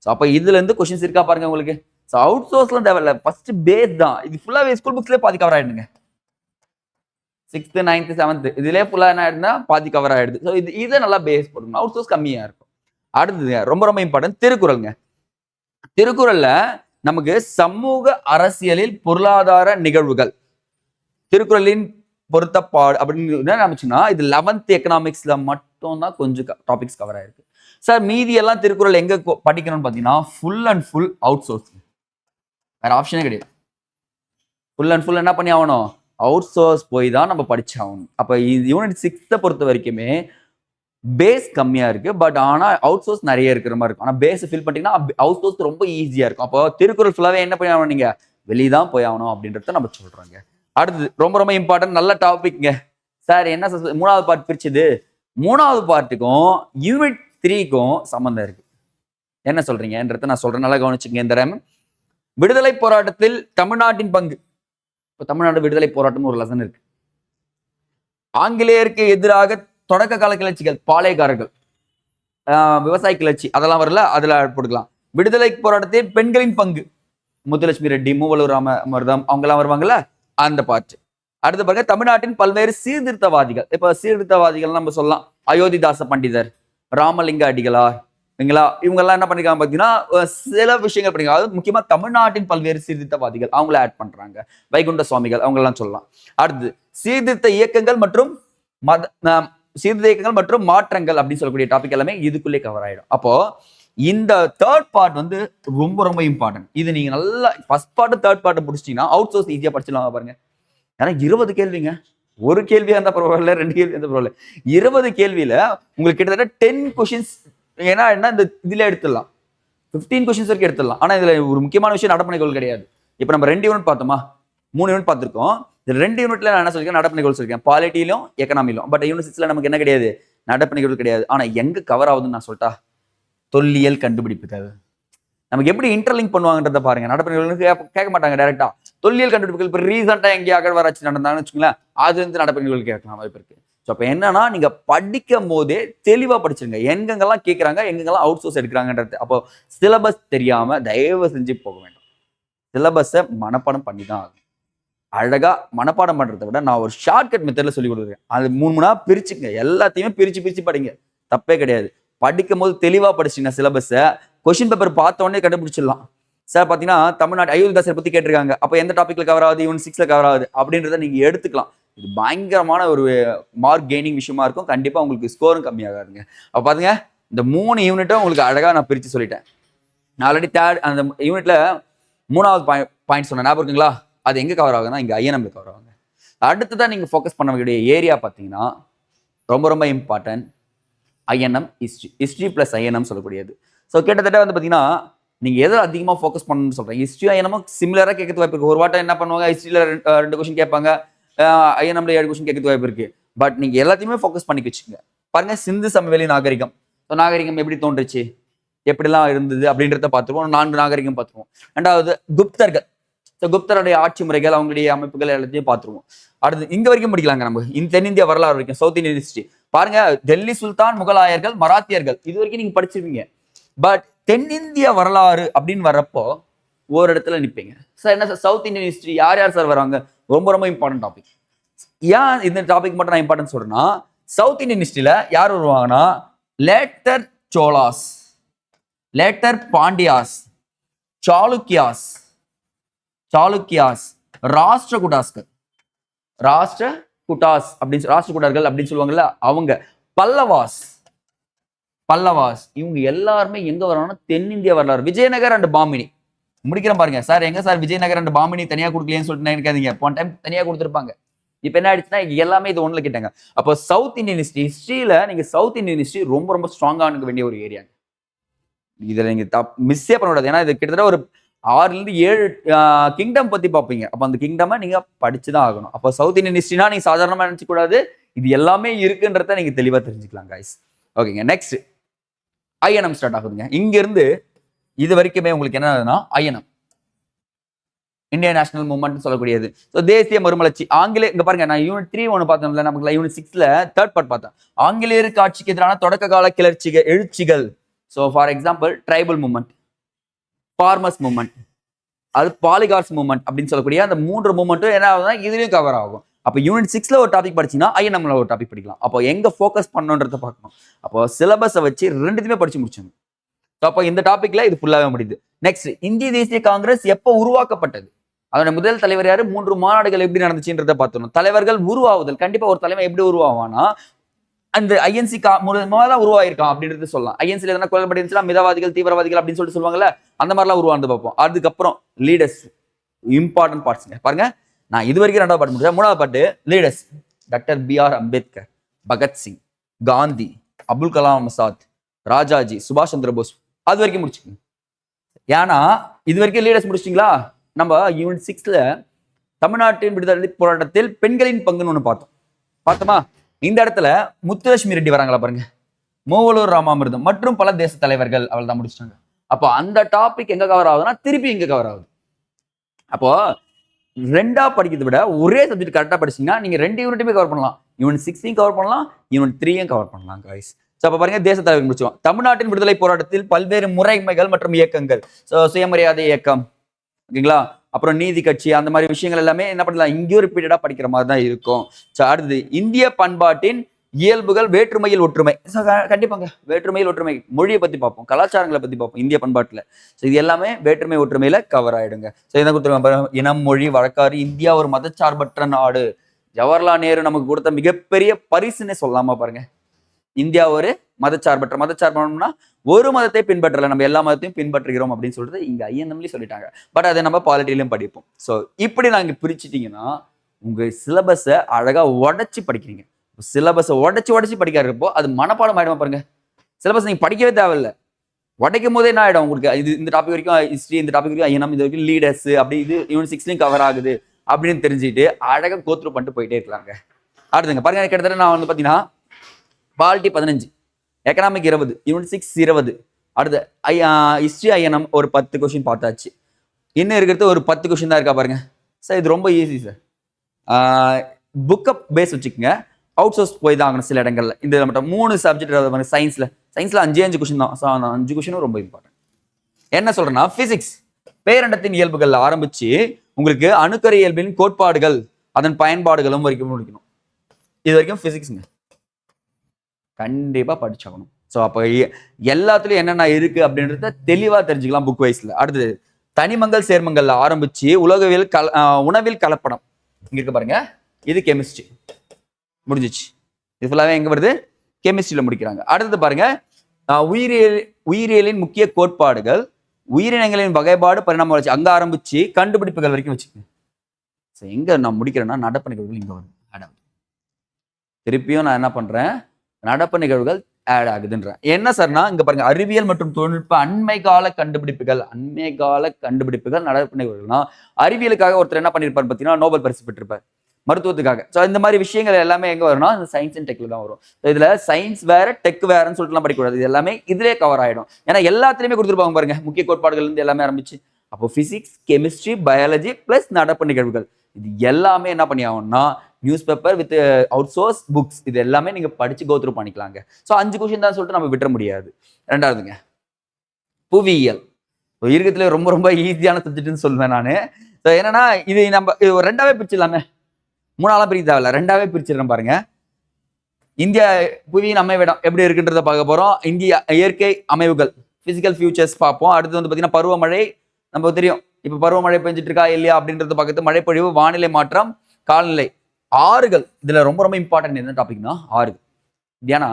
ஸோ அப்ப இதுல இருந்து கொஸ்டின்ஸ் இருக்கா பாருங்க உங்களுக்கு. ஸோ அவுட் சோர்ஸ்லாம் தேவையில்ல. ஃபர்ஸ்ட் பேஸ் தான். இது ஃபுல்லாகவே ஸ்கூல் புக்ஸ்லேயே பாதி கவர் ஆயிடுங்க. சிக்ஸ்த்து நைன்த்து செவன்த்து இதுலேயே ஃபுல்லாக என்ன ஆயிடுதுன்னா பாதி கவர் ஆகிடுது ஸோ இது இதை நல்லா பேஸ் போடணும் அவுட் சோர்ஸ் கம்மியாக இருக்கும். அடுத்ததுங்க ரொம்ப ரொம்ப இம்பார்ட்டன்ட் திருக்குறள்ங்க. திருக்குறளில் நமக்கு சமூக அரசியலில் பொருளாதார நிகழ்வுகள். திருக்குறளின் பொருத்தப்பாடு அப்படின்னு என்ன நினைச்சுன்னா இது லெவன்த் எக்கனாமிக்ஸில் மட்டும் தான் கொஞ்சம் டாபிக்ஸ் கவர் ஆயிருக்கு. சார் மீதி எல்லாம் திருக்குறள் எங்கே படிக்கணும்னு பார்த்தீங்கன்னா full and full out source வேறு ஆப்ஷனே கிடையாது. ஃபுல் அண்ட் ஃபுல் என்ன பண்ணி ஆகணும்? அவுட் சோர்ஸ் போய் தான் நம்ம படித்தாகணும் அப்போ யூனிட் சிக்ஸ்த்தை பொறுத்த வரைக்குமே பேஸ் கம்மியாக இருக்குது பட் ஆனால் அவுட் சோர்ஸ் நிறைய இருக்கிற மாதிரி இருக்கும். ஆனால் பேஸ் ஃபில் பண்ணிட்டீங்கன்னா அவுட் சோர்ஸ் ரொம்ப ஈஸியாக இருக்கும். அப்போ திருக்குறள் ஃபுல்லாகவே என்ன பண்ணி ஆகணும் நீங்கள் வெளியே தான் போய் ஆகணும் அப்படின்றத நம்ம சொல்கிறோங்க அடுத்தது ரொம்ப ரொம்ப இம்பார்ட்டன்ட் நல்ல டாபிக்ங்க சார் என்ன sir மூணாவது பார்ட் பிரிச்சுது. மூணாவது பார்ட்டுக்கும் யூனிட் த்ரீக்கும் சம்மந்தம் இருக்கு. என்ன சொல்றீங்கன்றத நான் சொல்றேன். நல்லா கவனிச்சுங்க இந்த விடுதலை போராட்டத்தில் தமிழ்நாட்டின் பங்கு. இப்போ தமிழ்நாடு விடுதலை போராட்டம் ஒரு லெசன் இருக்கு. ஆங்கிலேயருக்கு எதிராக தொடக்க கால கிளர்ச்சிகள் பாளையக்காரர்கள் விவசாய கிளர்ச்சி அதெல்லாம் வரல அதில் போட்டுக்கலாம். விடுதலை போராட்டத்தில் பெண்களின் பங்கு முத்துலட்சுமி ரெட்டி மூவலூர் ராம அமர்தம் அவங்கெல்லாம் வருவாங்கல்ல அந்த பாட்டு. அடுத்து பாருங்க தமிழ்நாட்டின் பல்வேறு சீர்திருத்தவாதிகள். இப்போ சீர்திருத்தவாதிகள் நம்ம சொல்லலாம். அயோத்திதாச பண்டிதர் ராமலிங்க அடிகளார் இவங்களா இவங்கெல்லாம் என்ன பண்ணிருக்காங்க பாத்தீங்கன்னா சில விஷயங்கள் பண்ணிருக்காங்க. அதாவது முக்கியமா தமிழ்நாட்டின் பல்வேறு சீர்திருத்தவாதிகள் அவங்கள ஆட் பண்றாங்க. வைகுண்ட சுவாமிகள் அவங்க எல்லாம் சொல்லலாம். அடுத்து சீர்திருத்த இயக்கங்கள் மற்றும் மத சீர்திருத்த இயக்கங்கள் மற்றும் மாற்றங்கள் அப்படின்னு சொல்லக்கூடிய டாபிக் எல்லாமே இதுக்குள்ளே கவர் ஆயிடும். அப்போ இந்த தேர்ட் பார்ட் வந்து ரொம்ப ரொம்ப இம்பார்ட்டன்ட் இது நீங்க நல்லா ஃபர்ஸ்ட் பார்ட் தேர்ட் பார்ட் முடிச்சிட்டீங்கன்னா அவுட் சோர்ஸ் ஈஸியா படிச்சிடலாம் பாருங்க. ஏன்னா இருபது கேள்விங்க. ஒரு கேள்வியா இருந்தா பரவாயில்ல ரெண்டு கேள்வி இருந்தா பரவாயில்ல. இருபது கேள்வியில உங்களுக்கு கிட்டத்தட்ட டென் கொஷின்ஸ் ஏன்னா என்ன இந்த இதுல எடுத்துடலாம். 15 கொஷின்ஸ் வரைக்கும் எடுத்துடலாம். ஆனா இதுல ஒரு முக்கியமான விஷயம் நடப்பணிகள் கிடையாது. இப்போ நம்ம ரெண்டு யூனிட் பார்த்தோமா? மூணு யூனிட் பார்த்திருக்கோம். இந்த ரெண்டு யூனிட்ல நான் என்ன சொல்லியிருக்கேன் நிகழ்வு சொல்லியிருக்கேன் பாலிட்டியிலும் எக்கனாமிலும் பட் யூனிட் நமக்கு என்ன கிடையாது? நடப்பணிகள் கிடையாது. ஆனா எங்க கவர் ஆகுதுன்னு நான் சொல்லிட்டா தொல்லியல் கண்டுபிடிப்புகள் நமக்கு எப்படி இன்டர்லிங்க் பண்ணுவாங்கன்றத பாருங்க. நடப்பு கேட்க கேட்க மாட்டாங்க டைரக்டா தொல்லியல் கண்டுபிடிப்புகள் இப்போ ரீசெண்டா எங்கேயா அகழ்வாராய்ச்சி நடந்தாங்கன்னு வச்சுக்கோங்களேன் அதுலேருந்து நடப்பு நிகழ்வு கேட்கலாம் வாய்ப்பு இருக்கு. ஸோ அப்போ என்னன்னா நீங்கள் படிக்கும் போதே தெளிவாக படிச்சிருங்க. எங்கெங்கெல்லாம் கேட்குறாங்க எங்கெங்கெல்லாம் அவுட் சோர்ஸ் எடுக்கிறாங்கன்றது. அப்போ சிலபஸ் தெரியாமல் தயவு செஞ்சு போக வேண்டாம். சிலபஸை மனப்பாடம் பண்ணி தான் ஆகும் அழகாக மனப்பாடம் பண்ணுறதை விட நான் ஒரு ஷார்ட்கட் மெத்தடில் சொல்லி கொடுக்குறேன். அது மூணு மூணாக பிரிச்சுங்க எல்லாத்தையுமே பிரித்து பிரித்து படிங்க. தப்பே கிடையாது. படிக்கும் போது தெளிவாக படிச்சிங்க சிலபஸை கொஷின் பேப்பர் பார்த்தோன்னே கண்டுபிடிச்சிடலாம். சார் பார்த்தீங்கன்னா தமிழ்நாடு அயோத்திதாசரை பற்றி கேட்டிருக்காங்க. அப்போ எந்த டாப்பிக்கில் கவர் ஆகுது? யூனிட் சிக்ஸில் கவர் ஆகுது. அப்படின்றத நீங்கள் எடுத்துக்கலாம். இது பயங்கரமான ஒரு மார்க் கெய்னிங் விஷயமா இருக்கும். கண்டிப்பாக உங்களுக்கு ஸ்கோரும் கம்மியாகாதுங்க. அப்போ பாருங்க இந்த மூணு யூனிட்டும் உங்களுக்கு அழகாக நான் பிரித்து சொல்லிட்டேன். நான் ஆல்ரெடி தேர்ட் அந்த யூனிட்ல மூணாவது பாயிண்ட் பாயிண்ட் சொன்னேன் ஞாபகம் இருக்குங்களா? அது எங்கே கவர் ஆகுதுன்னா இங்கே ஐஎன்எம்ல கவர் ஆகுங்க. அடுத்ததான் நீங்கள் ஃபோக்கஸ் பண்ண வேண்டிய ஏரியா பார்த்தீங்கன்னா ரொம்ப ரொம்ப important INM history history plus INM சொல்லக்கூடியது. ஸோ கிட்டத்தட்ட வந்து பார்த்தீங்கன்னா நீங்கள் எதை அதிகமாக ஃபோக்கஸ் பண்ணணும்னு சொல்கிறேன் ஹிஸ்ட்ரி ஐஎன்எம் சிமிலராக கேட்கறது வாய்ப்பு இருக்குது ஒரு வாட்டம் என்ன பண்ணுவாங்க? ஹிஸ்ட்ரியில் ரெண்டு கொஷின் கேட்பாங்க. ஐஎன்எம்ல ஏழு கொஸ்டின் கேட்கறது வாய்ப்பு இருக்கு. பட் நீங்க எல்லாத்தையுமே ஃபோக்கஸ் பண்ணி வச்சுங்க பாருங்க சிந்து சமவெளி நாகரிகம். ஸோ நாகரிகம் எப்படி தோன்றுச்சு? எப்படிலாம் இருந்தது அப்படின்றத பார்த்துருவோம். நான்கு நாகரிகம் பார்த்துருவோம். ரெண்டாவது குப்தர்கள். ஸோ குப்தருடைய ஆட்சி முறைகள் அவங்களுடைய அமைப்புகள் எல்லாத்தையும் பார்த்துருவோம். அடுத்து இங்க வரைக்கும் படிக்கலாங்க நம்ம. இந்த தென்னிந்திய வரலாறு வரைக்கும் சவுத் இந்தியன் ஹிஸ்டரி பாருங்க டெல்லி சுல்தான் முகலாயர்கள் மராத்தியர்கள். இது வரைக்கும் நீங்க படிச்சிருப்பீங்க. பட் தென்னிந்திய வரலாறு அப்படின்னு வரப்போ ஒரு இடத்துல நிற்பீங்க சார் என்ன சார் சவுத் இந்தியன் ஹிஸ்ட்ரி யார் யார் சார் வராங்க ரொம்ப ரொம்ப இம்பார்ட்டன்ட் டாபிக் ஏன் இந்த டாபிக் மட்டும் நான் இம்பார்ட்டன்ஸ் சொல்றேன்னா சவுத் இந்தியன் ஹிஸ்ட்ரியில் யார் வருவாங்கன்னா லேட்டர் சோலாஸ் லேட்டர் பாண்டியாஸ் சாளுக்கியாஸ் சாளுக்கியாஸ் ராஷ்டிரகுடாஸ்கர் ராஷ்டிர குட்டாஸ் அப்படின்னு ராஷ்டிர குடார்கள் அப்படின்னு சொல்லுவாங்கல்ல அவங்க. பல்லவாஸ் பல்லவாஸ் இவங்க எல்லாருமே எங்க வராங்கன்னா தென்னிந்திய வரலாறு. விஜயநகர் அண்ட் பாமினி முடிக்கிறேன் பாருங்க. சார் எங்க சார் விஜயநகர் அண்ட் பாமினி தனியா கொடுக்கலையேன்னு சொல்லிட்டு நினைக்காதீங்க போன டைம் தனியா கொடுத்துருப்பாங்க. இப்போ என்ன ஆயிடுச்சுன்னா எல்லாமே இது ஒண்ணுல கேட்டாங்க. அப்போ சவுத் இந்தியன் ஹிஸ்ட்ரி ஹிஸ்ட்ரியில் நீங்க சவுத் இந்தியன் ஹிஸ்ட்ரி ரொம்ப ரொம்ப ஸ்ட்ராங்கா இருக்க வேண்டிய ஒரு ஏரியா இதுல நீங்க மிஸ்ஸே பண்ணக்கூடாது ஏன்னா இது கிட்டத்தட்ட ஒரு ஆறுல இருந்து ஏழு கிங்டம் பத்தி பார்ப்பீங்க. அப்போ அந்த கிங்டமை நீங்க படிச்சுதான் ஆகணும். அப்போ சவுத் இந்தியன் ஹிஸ்ட்ரினா நீங்க சாதாரணமா நினைச்சு கூடாது. இது எல்லாமே இருக்குன்றத நீங்க தெளிவா தெரிஞ்சுக்கலாம் கைஸ் ஓகேங்க நெக்ஸ்ட் ஐஎன்எம் ஸ்டார்ட் ஆகுதுங்க. இங்க இருந்து இது வரைக்குமே உங்களுக்கு என்ன ஆகுதுன்னா ஐஎன்எம் இந்தியன் நேஷனல் மூவ்மெண்ட் சொல்லக்கூடியது. ஸோ தேசிய மறுமலர்ச்சி. ஆங்கிலே இங்க பாருங்க நான் யூனிட் த்ரீ ஒன்று பார்த்தோம்ல நமக்கு யூனிட் சிக்ஸ்ல தேர்ட் பார்ட் பார்த்தேன். ஆங்கிலேயருக்கு ஆட்சிக்கு எதிரான தொடக்க கால கிளர்ச்சிகள் எழுச்சிகள். So for example tribal movement farmers movement அது பாலிகார்ஸ் மூவ்மெண்ட் அப்படின்னு சொல்லக்கூடிய அந்த மூன்று மூவ்மெண்ட்டும் என்ன ஆகுதுன்னா இதுலயும் கவர் ஆகும். அப்போ யூனிட் சிக்ஸ்ல ஒரு டாபிக் ஐயன் ஐஎன்எம்ல ஒரு டாபிக் படிக்கலாம். அப்போ எங்க ஃபோக்கஸ் பண்ணணுன்றத பார்க்கணும். அப்போ சிலபஸை வச்சு ரெண்டுத்தையுமே படிச்சு முடிச்சோம் அப்போ இந்த டாபிக்ல இது ஃபுல்லாகவே முடியுது. நெக்ஸ்ட் இந்திய தேசிய காங்கிரஸ் எப்போ உருவாக்கப்பட்டது? அதோட முதல் தலைவர் யாரு? மூன்று மாநாடுகள் எப்படி நடந்துச்சுன்றத பார்த்தோம் தலைவர்கள் உருவாவுதல் கண்டிப்பா ஒரு தலைமை எப்படி உருவாவானா அந்த ஐஎன்சி கா மூலமா தான் உருவாயிருக்கான் அப்படின்றது சொல்லலாம். ஐஎன்சில எதனா குழப்படி இருந்துச்சுன்னா மிதவாதிகள் தீவிரவாதிகள் அப்படின்னு சொல்லிட்டு சொல்லுவாங்கல்ல அந்த மாதிரிலாம் உருவாந்து பார்ப்போம். அதுக்கப்புறம் லீடர்ஸ் இம்பார்ட்டன்ட் பார்ட்ஸ்ங்க பாருங்க நான் இது வரைக்கும் ரெண்டாவது பாட்டு முடிச்சேன். மூணாவது பாட்டு leaders doctor B R Ambedkar Bhagat Singh Gandhi Abdul Kalam Azad Rajaji சுபாஷ் சந்திர போஸ் அது வரைக்கும் முடிச்சுக்கோங்க. ஏன்னா இது வரைக்கும் லீடர்ஸ் முடிச்சிட்டிங்களா? நம்ம யூனிட் சிக்ஸ்ல தமிழ்நாட்டின் விடுதலை போராட்டத்தில் பெண்களின் பங்குன்னு ஒன்று பார்த்தோம். பார்த்தோமா? இந்த இடத்துல முத்துலட்சுமி ரெட்டி வராங்களா பாருங்க. மூவலூர் ராமாமிர்தம் மற்றும் பல தேச தலைவர்கள் அவள் தான் முடிச்சிட்டாங்க. அப்போ அந்த டாபிக் எங்க கவர் ஆகுதுன்னா திருப்பி எங்க கவர் ஆகுது. அப்போ ரெண்டா படிக்கிறத விட ஒரே சப்ஜெக்ட் கரெக்டாக படிச்சீங்கன்னா நீங்க ரெண்டு யூனிட்டுமே கவர் பண்ணலாம். யூனிட் சிக்ஸையும் கவர் பண்ணலாம் யூனிட் த்ரீயும் கவர் பண்ணலாம் கைஸ் ஸோ அப்போ பாருங்க தேச தலைவர் முடிச்சோம் தமிழ்நாட்டின் விடுதலை போராட்டத்தில் பல்வேறு முறைமைகள் மற்றும் இயக்கங்கள். ஸோ சுயமரியாதை இயக்கம் ஓகேங்களா? அப்புறம் நீதி கட்சி அந்த மாதிரி விஷயங்கள் எல்லாமே என்ன பண்ணலாம்? இங்கேயும் ரிப்பீட்டடாக படிக்கிற மாதிரி தான் இருக்கும். ஸோ அடுத்தது இந்திய பண்பாட்டின் இயல்புகள் வேற்றுமையில் ஒற்றுமை. ஸோ கண்டிப்பாங்க வேற்றுமையில் ஒற்றுமை. மொழியை பற்றி பார்ப்போம் கலாச்சாரங்களை பற்றி பார்ப்போம் இந்திய பண்பாட்டில். ஸோ இது எல்லாமே வேற்றுமை ஒற்றுமையில கவர் ஆயிடுங்க. ஸோ இதை கொடுத்துருவாங்க இனம் மொழி வழக்காறு இந்தியா ஒரு மதச்சார்பற்ற நாடு. ஜவஹர்லால் நேரு நமக்கு கொடுத்த மிகப்பெரிய பரிசுன்னு சொல்லலாமா பாருங்க. இந்தியா ஒரு மதச்சார்பற்ற மதச்சார்பம்னா ஒரு மதத்தை பின்பற்றல நம்ம எல்லா மதத்தையும் பின்பற்றுகிறோம் அப்படின்னு சொல்றது இங்க ஐஎன்எம்லி சொல்லிட்டாங்க. பட் அதை நம்ம பாலிட்டிலையும் படிப்போம். ஸோ இப்படி நாங்கள் பிரிச்சுட்டீங்கன்னா உங்க சிலபஸை அழகா உடச்சி படிக்கிறீங்க. சிலபஸை உடச்சி உடைச்சு படிக்கிறப்போ அது மனப்பாடம் ஆயிடுமா பாருங்க. சிலபஸ் நீங்க படிக்கவே தேவையில்ல. உடைக்கும் போதே என்ன ஆயிடும் உங்களுக்கு? இது இந்த டாபிக் வரைக்கும் ஹிஸ்ட்ரி இந்த டாபிக் வரைக்கும் ஐஎன்எம் இது வரைக்கும் லீடர்ஸ் அப்படி இது இவன் சிக்ஸ்லையும் கவர் ஆகுது அப்படின்னு தெரிஞ்சுட்டு அழகாக கோத்ரூ பண்ணிட்டு போயிட்டே இருக்கலாங்க. அடுத்துங்க பாருங்க கிட்டத்தட்ட நான் வந்து பார்த்தீங்கன்னா பாலிட்டி பதினஞ்சு. எக்கனாமிக் இருபது. யூனிட் சிக்ஸ் இருபது. அடுத்து ஐ ஹிஸ்ட்ரி ஐஎன்எம் ஒரு பத்து கொஷின் பார்த்தாச்சு. இன்னும் இருக்கிறது ஒரு பத்து கொஷின் தான் இருக்கா பாருங்க. சார் இது ரொம்ப ஈஸி சார் புக்கப் பேஸ் வச்சுக்கோங்க. அவுட் சோர்ஸ் போய் தான் ஆகணும் சில இடங்கள்ல. இந்த மட்டும் மூணு சப்ஜெக்ட் சயின்ஸில் சயின்ஸில் அஞ்சு அஞ்சு கொஷின் தான். ஸோ அந்த அஞ்சு கொஷினும் ரொம்ப இம்பார்ட்டன்ட் என்ன சொல்கிறேன்னா ஃபிசிக்ஸ் பேரண்டத்தின் இயல்புகள் ஆரம்பித்து உங்களுக்கு அணுக்கரு இயல்பின் கோட்பாடுகள் அதன் பயன்பாடுகளும் வரைக்கும் முடிக்கணும். இது வரைக்கும் ஃபிசிக்ஸுங்க கண்டிப்பாக படிச்சாகணும். ஸோ அப்போ எல்லாத்துலேயும் என்னென்ன இருக்குது அப்படின்றத தெளிவாக தெரிஞ்சுக்கலாம் புக் வைஸில் அடுத்தது தனிமங்கள் சேர்மங்கள்ல ஆரம்பிச்சு உலகவியல் கல உணவில் கலப்படம். இங்க இருக்கு பாருங்க. இது கெமிஸ்ட்ரி முடிஞ்சிச்சு. இது ஃபுல்லாகவே எங்கே வருது? கெமிஸ்ட்ரியில் முடிக்கிறாங்க. அடுத்தது பாருங்க. உயிரியல் உயிரியலின் முக்கிய கோட்பாடுகள். உயிரினங்களின் வகைப்பாடு பரிணாம வளர்ச்சி. அங்கே ஆரம்பிச்சு கண்டுபிடிப்புகள் வரைக்கும் வச்சுக்கோங்க. ஸோ எங்கே நான் முடிக்கிறேன்னா நடப்பு நிகழ்வுகள் இங்கே வரும் அடம் திருப்பியும் நான் என்ன பண்ணுறேன் நடப்பு நிகழ்வுகள் ஆட் ஆகுதுன்றான் என்ன சார்னா இங்க பாருங்க அறிவியல் மற்றும் தொழில்நுட்ப அண்மை கால கண்டுபிடிப்புகள் அண்மை கால கண்டுபிடிப்புகள் நடப்பு நிகழ்வுகள்னா அறிவியலுக்காக ஒருத்தர் என்ன பண்ணிருப்பார் பார்த்தீங்கன்னா நோபல் பரிசு பெற்றிருப்பார். மருத்துவத்துக்காக. ஸோ இந்த மாதிரி விஷயங்கள் எல்லாமே எங்க வரும்னா இந்த சயின்ஸ் அண்ட் டெக்ல தான் வரும். இதில் இதுல சயின்ஸ் வேற டெக் வேறன்னு சொல்லிட்டுலாம் படிக்கக்கூடாது. இது எல்லாமே இதுலேயே கவர் ஆயிடும். ஏன்னா எல்லாத்துலேயுமே கொடுத்துருப்பாங்க பாருங்க முக்கிய கோட்பாடுகள் இருந்து எல்லாமே ஆரம்பிச்சு. அப்போ பிசிக்ஸ் கெமிஸ்ட்ரி பயாலஜி பிளஸ் நடப்பு நிகழ்வுகள். இது எல்லாமே என்ன பண்ணி ஆகும்னா newspaper with out source books இது எல்லாமே நீங்கள் படித்து கோத்ரூ பண்ணிக்கலாங்க. ஸோ அஞ்சு கொஷின் தான் சொல்லிட்டு நம்ம விட்டுற முடியாது. ரெண்டாவதுங்க. புவியியல். So ரொம்ப ரொம்ப ஈஸியான சப்ஜெக்ட்னு சொல்லுவேன் நான். ஸோ என்னன்னா இது நம்ம இது ஒரு ரெண்டாவே பிரிச்சிடலாமே. மூணாலாம் பிரிக்க தேவையில்ல. ரெண்டாவே பிரிச்சிடலாம் பாருங்க. இந்தியா புவியின் அமைவிடம் எப்படி இருக்குன்றத பார்க்க போகிறோம் இந்தியா இயற்கை அமைவுகள். ஃபிசிக்கல் ஃபியூச்சர்ஸ் பார்ப்போம். அடுத்து வந்து பார்த்தீங்கன்னா பருவமழை. நமக்கு தெரியும். இப்போ பருவமழை பெஞ்சிட்டு இருக்கா இல்லையா அப்படின்றத பார்க்கறது மழைப்பொழிவு வானிலை மாற்றம் காலநிலை. ஆறுகள். இதில் ரொம்ப ரொம்ப இம்பார்ட்டன்ட் என்ன டாபிக்னா ஆறுகள். ஏன்னா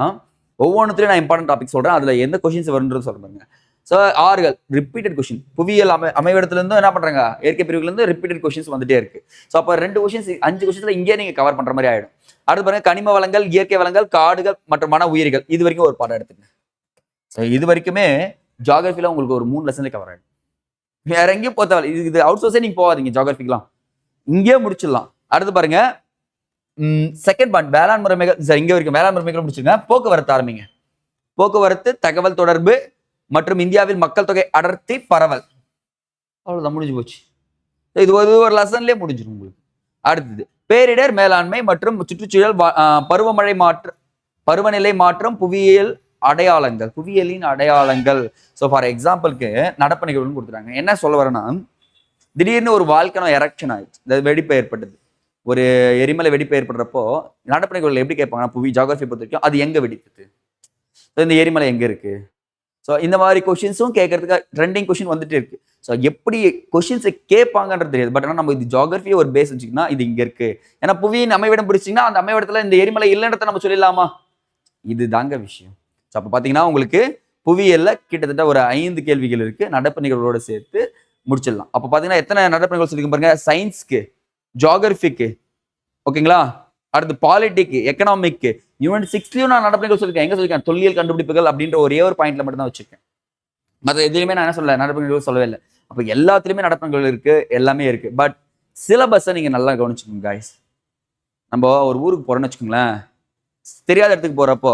ஒவ்வொன்றுத்துலையும் நான் இம்பார்ட்டன்ட் டாபிக் சொல்கிறேன் அதில் எந்த கொஷின்ஸ் வரும்ன்றது சொல்கிறேங்க ஸோ ஆறுகள் ரிப்பீட்டட் கொஷின் புவியியல் அமை அமைவிடத்துலேருந்தும் என்ன பண்ணுறாங்க இயற்கை பிரிவுலேருந்து ரிப்பீட்டட் கொஷின்ஸ் வந்துட்டே இருக்கு. ஸோ அப்போ ரெண்டு கொஷின்ஸ் அஞ்சு கொஷின்ஸில் இங்கே நீங்கள் கவர் பண்ணுற மாதிரி ஆகிடும் அடுத்து பாருங்க கனிம வளங்கள் இயற்கை வளங்கள் காடுகள் மற்றும் மன உயிரிகள். இது வரைக்கும் ஒரு பாடம் எடுத்துங்க ஸோ இது வரைக்குமே ஜாகிரபில உங்களுக்கு ஒரு மூணு லெசன்ல கவர் ஆகிடும் வேற எங்கேயும் போத்தவரை இது இது அவுட் சோர்ஸே நீங்கள் போகாதீங்க ஜாகிரபிக்கலாம் இங்கேயே முடிச்சிடலாம். அடுத்து பாருங்க செகண்ட் பாயிண்ட் வேளாண் முறைமைகள் சார் இங்கே வரைக்கும் வேளாண் முறைமைகள் முடிச்சுங்க போக்குவரத்து ஆரம்பிங்க. போக்குவரத்து தகவல் தொடர்பு மற்றும் இந்தியாவில் மக்கள் தொகை அடர்த்தி பரவல். அவ்வளோதான் முடிஞ்சு போச்சு. இது ஒரு ஒரு லெசன்லேயே முடிஞ்சிடும் உங்களுக்கு. அடுத்தது பேரிடர் மேலாண்மை மற்றும் சுற்றுச்சூழல் பருவமழை மாற்ற பருவநிலை மாற்றம் புவியியல் அடையாளங்கள் புவியியலின் அடையாளங்கள். ஸோ ஃபார் எக்ஸாம்பிளுக்கு நடப்பு நிகழ்வுன்னு கொடுத்துட்டாங்க. என்ன சொல்ல வரேன்னா திடீர்னு ஒரு வால்கனோ எரக்ஷன் ஆயிடுச்சு. வெடிப்பு ஏற்பட்டது. ஒரு எரிமலை வெடிப்பு ஏற்படுறப்போ நடப்பு எப்படி கேட்பாங்கன்னா புவி ஜாகிரபி பொறுத்த வரைக்கும் அது எங்கே வெடித்தது ஸோ இந்த எரிமலை எங்கே இருக்கு? ஸோ இந்த மாதிரி கொஷின்ஸும் கேட்கறதுக்கு ட்ரெண்டிங் கொஷின் வந்துட்டு இருக்கு. ஸோ எப்படி கொஷின்ஸை கேட்பாங்கன்றது தெரியாது. பட் ஆனால் நம்ம இது ஜாகிரபியை ஒரு பேஸ் வச்சுக்கினா இது இங்கே இருக்கு. ஏன்னா புவியின் அமைவிடம் பிடிச்சிங்கன்னா அந்த அமைவிடத்தில் இந்த எரிமலை இல்லைன்றத நம்ம சொல்லிடலாமா? இது தாங்க விஷயம். ஸோ அப்போ பார்த்தீங்கன்னா உங்களுக்கு புவியியல்ல கிட்டத்தட்ட ஒரு ஐந்து கேள்விகள் இருக்கு. நடப்பு நிகழ்வுகளோட சேர்த்து முடிச்சிடலாம். அப்போ பார்த்தீங்கன்னா எத்தனை நடப்பு நிகழ்வு சொல்லிக்க பாருங்க? சயின்ஸ்க்கு ஜாகிரபிக்கு ஓகேங்களா அடுத்து பாலிட்டிக்கு எக்கனாமிக்கு யூனிட் சிக்ஸ்லயும் நான் நடப்பு சொல்லியிருக்கேன்? எங்க சொல்லியிருக்கேன்? தொல்லியல் கண்டுபிடிப்புகள் அப்படின்ற ஒரே ஒரு பாயிண்ட்ல மட்டும் தான் வச்சிருக்கேன். மற்ற எதுலையுமே நான் என்ன சொல்லலை? நடப்பு சொல்லவே இல்லை. அப்போ எல்லாத்துலயுமே நடப்பங்கள் இருக்கு எல்லாமே இருக்கு. பட் சிலபஸை நீங்க நல்லா கவனிச்சுக்கோங்க காய்ஸ் நம்ம ஒரு ஊருக்கு போறோம்னு வச்சுக்கோங்களேன். தெரியாத இடத்துக்கு போறப்போ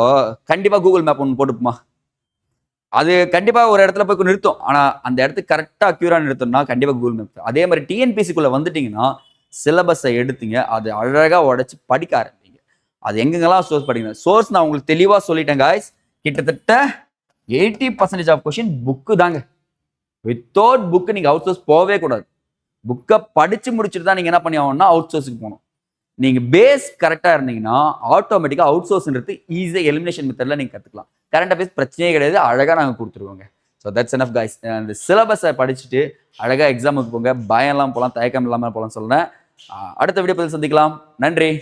கண்டிப்பா கூகுள் மேப் ஒன்று போட்டுப்போமா? அது கண்டிப்பா ஒரு இடத்துல போய் நிறுத்தும். ஆனா அந்த இடத்துக்கு கரெக்டா அக்யூரா நிறுத்தணும்னா கண்டிப்பா கூகுள் மேப் அதே மாதிரி டிஎன்பிசிக்குள்ள வந்துட்டீங்கன்னா சிலபஸை எடுத்துங்க அது அழகாக உடச்சி படிக்க ஆரம்பிங்க. அது எங்கெங்கெல்லாம் சோர்ஸ் படிங்க சோர்ஸ் நான் உங்களுக்கு தெளிவாக சொல்லிட்டேன் காய்ஸ் கிட்டத்தட்ட eighty percentage of question book தாங்க. வித்தவுட் புக்கு நீங்கள் அவுட் சோர்ஸ் போகவே கூடாது. புக்கை படித்து முடிச்சுட்டு தான் நீங்கள் என்ன பண்ணி ஆகணும்னா அவுட் சோர்ஸுக்கு போகணும். நீங்கள் பேஸ் கரெக்டாக இருந்தீங்கன்னா ஆட்டோமேட்டிக்காக அவுட் சோர்ஸ்ன்றது ஈஸியாக எலிமினேஷன் மெத்தடில் நீங்கள் கற்றுக்கலாம் கரண்ட் அஃபேர்ஸ் பிரச்சனையே கிடையாது அழகாக நாங்கள் கொடுத்துருவோங்க. ஸோ தட்ஸ் enough கைஸ் அந்த சிலபஸை படிச்சுட்டு அழகாக எக்ஸாமுக்கு போங்க. பயம்லாம் போகலாம் தயக்கம் இல்லாமல் போகலாம் சொல்கிறேன் அடுத்த வீடியோ பதில் சந்திக்கலாம். நன்றி.